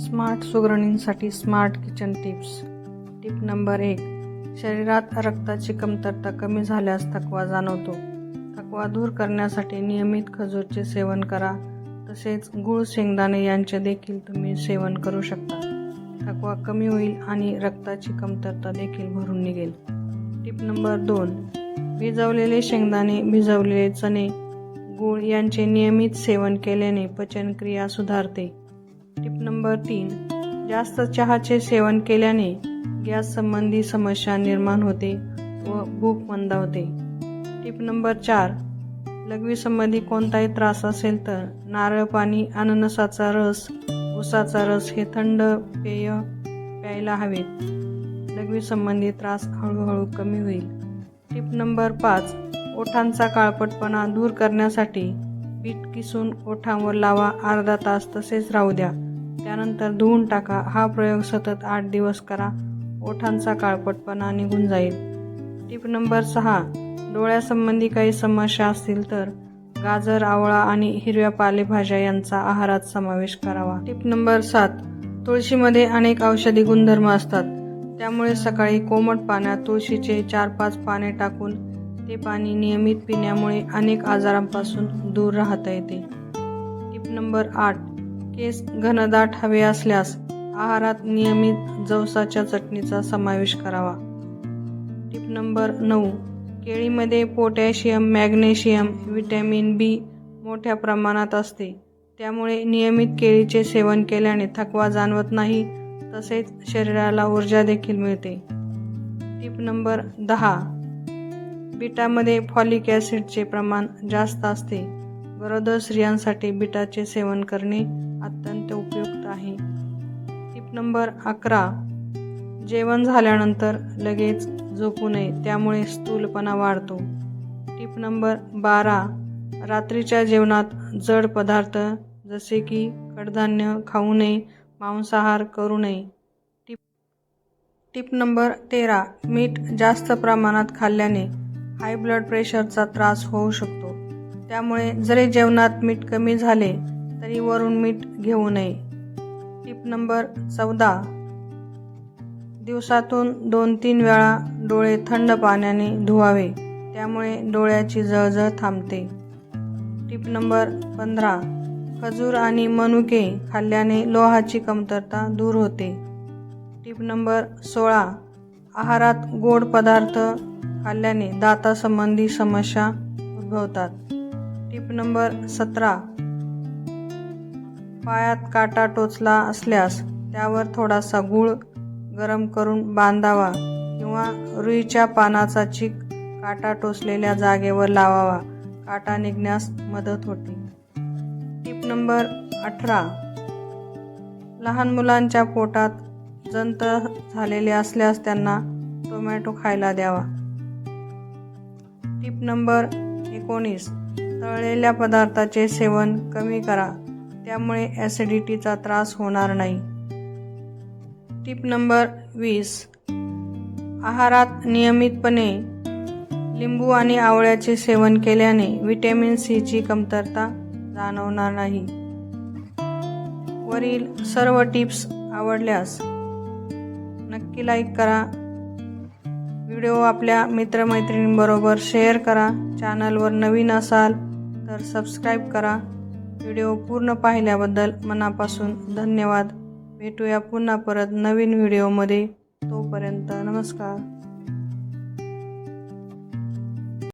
Smart सुगरणींसाठी smart kitchen tips. Tip number एक शरीरात रक्ताची कमतरता कमी झाल्यास थकवा जाणवतो. थकवा दूर करण्यासाठी नियमित खजूरचे सेवन करा. तसेच गूळ शेंगदाणे यांचे देखील तुम्ही सेवन करू शकता. थकवा कमी होईल आणि रक्ताची कमतरता देखील भरून निघेल. टिप नंबर दोन भिजवलेले शेंगदाणे भिजवलेले चणे गूळ यांचे नियमित सेवन केल्याने पचनक्रिया सुधारते. नंबर तीन. जास्त चहाचे सेवन केल्याने गॅस संबंधी समस्या निर्माण होते व भूक मंदावते. टिप नंबर चार. लघवी संबंधी कोणताही त्रास असेल तर नारळ पाणी अननसाचा रस उसाचा रस हे थंड पेय प्यायला हवेत. लघवी संबंधी त्रास हळूहळू कमी होईल. टिप नंबर पाच. ओठांचा काळपटपणा दूर करण्यासाठी पीठ किसून ओठांवर लावा अर्धा तास तसेच राहू द्या. त्यानंतर धुवून टाका. हा प्रयोग सतत आठ दिवस करा. ओठांचा काळपटपणा निघून जाईल. टिप नंबर सहा. डोळ्यासंबंधी काही समस्या असतील तर गाजर आवळा आणि हिरव्या पालेभाज्या यांचा आहारात समावेश करावा. टिप नंबर सात. तुळशीमध्ये अनेक औषधी गुणधर्म असतात. त्यामुळे सकाळी कोमट पाण्यात तुळशीचे चार पाच पाने टाकून ते पाणी नियमित पिण्यामुळे अनेक आजारांपासून दूर राहता येते. टिप नंबर आठ. केस घनदाट हवे असल्यास आहारात नियमित जवसाच्या चटणीचा समावेश करावा. टिप नंबर नऊ. केळीमध्ये पोटॅशियम मॅग्नेशियम व्हिटॅमिन बी मोठ्या प्रमाणात असते. त्यामुळे नियमित केळीचे सेवन केल्याने थकवा जाणवत नाही तसेच शरीराला ऊर्जा देखील मिळते. टिप नंबर दहा. बीटामध्ये फॉलिक ॲसिडचे प्रमाण जास्त असते. गरोदर स्त्रियांसाठी बीटाचे सेवन करणे अत्यंत उपयुक्त आहे. टिप नंबर अकरा. जेवण झाल्यानंतर लगेच झोपू नये त्यामुळे स्थूलपणा वाढतो. टिप नंबर बारा. रात्रीच्या जेवणात जड पदार्थ जसे की कडधान्य खाऊ नये मांसाहार करू नये. टिप टिप नंबर तेरा. मीठ जास्त प्रमाणात खाल्ल्याने हाय ब्लड प्रेशरचा त्रास होऊ शकतो. त्यामुळे जरी जेवणात मीठ कमी झाले तरी वरून मीठ घेऊ नये. टिप नंबर चौदा. दिवसातून दोन तीन वेळा डोळे थंड पाण्याने धुवावे त्यामुळे डोळ्याची जळजळ थांबते. टिप नंबर पंधरा. खजूर आणि मनुके खाल्ल्याने लोहाची कमतरता दूर होते. टिप नंबर सोळा. आहारात गोड पदार्थ खाल्ल्याने दातासंबंधी समस्या उद्भवतात. टिप नंबर सतरा. पायात काटा टोचला असल्यास त्यावर थोडासा गूळ गरम करून बांधावा किंवा रुईच्या पानाचा चीक काटा टोचलेल्या जागेवर लावावा. काटा निघण्यास मदत होते. टिप नंबर अठरा. लहान मुलांच्या पोटात जंत झालेले असल्यास त्यांना टोमॅटो खायला द्यावा. टिप नंबर एकोणीस. तळलेल्या पदार्थाचे सेवन कमी करा. त्यामुळे ॲसिडिटीचा त्रास होणार नाही. टिप नंबर वीस. आहारात नियमितपणे लिंबू आणि आवळ्याचे सेवन केल्याने व्हिटॅमिन सीची कमतरता जाणवणार नाही. वरील सर्व टिप्स आवडल्यास नक्की लाईक करा. व्हिडिओ आपल्या मित्रमैत्रिणींबरोबर शेअर करा. चॅनलवर नवीन असाल तर सबस्क्राईब करा. व्हिडिओ पूर्ण पाहिल्याबद्दल मनापासून धन्यवाद. भेटूया पुन्हा परत नवीन व्हिडिओमध्ये. तोपर्यंत नमस्कार.